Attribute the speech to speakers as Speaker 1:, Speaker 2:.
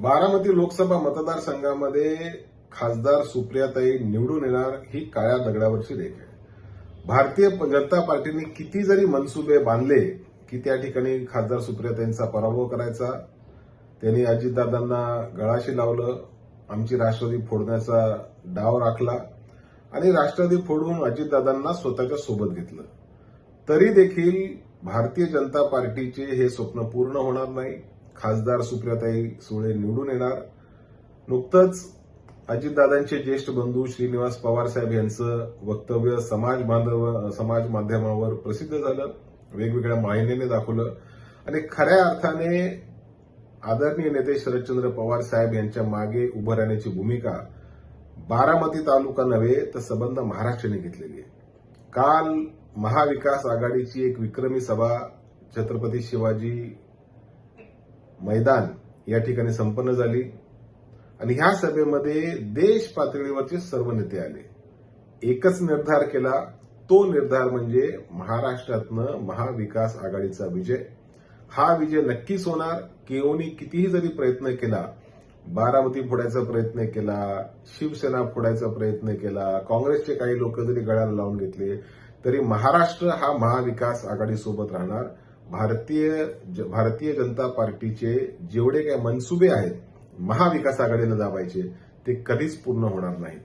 Speaker 1: बारामती लोकसभा मतदारसंघामध्ये खासदार सुप्रियाताई निवडून येणार ही काळ्या दगडावरची रेख आहे. भारतीय जनता पार्टीने किती जरी मनसुबे बांधले की त्या ठिकाणी खासदार सुप्रियाताईंचा पराभव करायचा त्यांनी अजितदादांना गळाशी लावलं आमची राष्ट्रवादी फोडण्याचा डाव राखला आणि राष्ट्रवादी फोडून अजितदादांना स्वतःच्या सोबत घेतलं. तरी देखील भारतीय जनता पार्टीचे हे स्वप्न पूर्ण होणार नाही. खासदार सुप्रियाताई सुळे निवडून येणार. नुकतंच अजितदादांचे ज्येष्ठ बंधू श्रीनिवास पवार साहेब यांचं वक्तव्य समाज बांधव समाज माध्यमावर प्रसिद्ध झालं. वेगवेगळ्या वाहिन्यांनी दाखवलं. आणि खऱ्या अर्थाने आदरणीय नेते शरदचंद्र पवार साहेब यांच्या मागे उभं राहण्याची भूमिका बारामती तालुका नव्हे तर संबंध महाराष्ट्राने घेतलेली आहे. काल महाविकास आघाडीची एक विक्रमी सभा छत्रपती शिवाजी मैदान या ठिकाणी संपन्न झाली. आणि ह्या सभेमध्ये देश पातळीवरचे सर्व नेते आले. एकच निर्धार केला. तो निर्धार म्हणजे महाराष्ट्रातनं महाविकास आघाडीचा विजय. हा विजय नक्कीच होणार. केओनी कितीही जरी प्रयत्न केला बारामती फोडायचा प्रयत्न केला शिवसेना फोडायचा प्रयत्न केला काँग्रेसचे काही लोक जरी गळ्याला लावून घेतले तरी महाराष्ट्र हा महाविकास आघाडीसोबत राहणार. भारतीय ज- भारतीय जनता पार्टीचे जेवढे काही मनसुबे आहेत महाविकास आघाडीला दाबायचे ते कधीच पूर्ण होणार नाहीत.